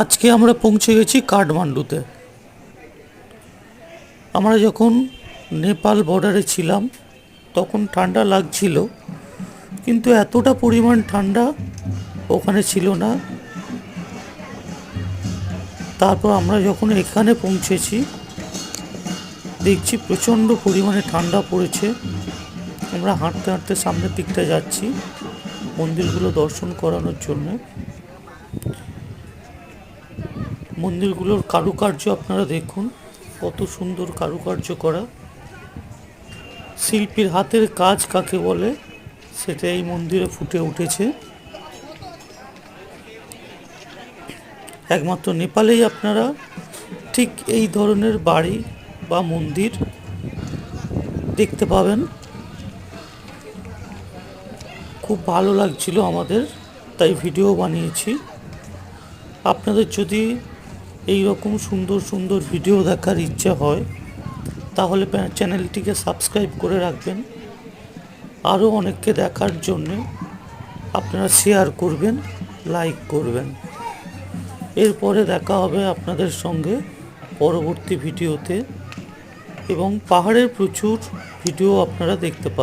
আজকে আমরা পৌঁছে গেছি কাঠমান্ডুতে। আমরা যখন নেপাল বর্ডারে ছিলাম, তখন ঠান্ডা লাগছিল, কিন্তু এতটা পরিমাণ ঠান্ডা ওখানে ছিল না। তারপর আমরা যখন এখানে পৌঁছেছি, দেখছি প্রচণ্ড পরিমাণে ঠান্ডা পড়েছে। আমরা হাঁটতে হাঁটতে সামনের দিকটা যাচ্ছি, মন্দিরগুলো দর্শন করানোর জন্য। মন্দিরগুলোর কারুকার্য আপনারা দেখুন, কত সুন্দর কারুকার্য করা। শিল্পীর হাতের কাজ কাকে বলে, সেটা এই মন্দিরে ফুটে উঠেছে। একমাত্র নেপালেই আপনারা ঠিক এই ধরনের বাড়ি বা মন্দির দেখতে পাবেন। খুব ভালো লাগছিল আমাদের, তাই ভিডিও বানিয়েছি। আপনাদের যদি এই রকম সুন্দর সুন্দর ভিডিও দেখার ইচ্ছা হয়, তাহলে চ্যানেলটিকে সাবস্ক্রাইব করে রাখবেন। আরও অনেককে দেখার জন্যে আপনারা শেয়ার করবেন লাইক করবেন। এরপরে দেখা হবে আপনাদের সঙ্গে পরবর্তী ভিডিওতে এবং পাহাড়ের প্রচুর ভিডিও আপনারা দেখতে পাবেন।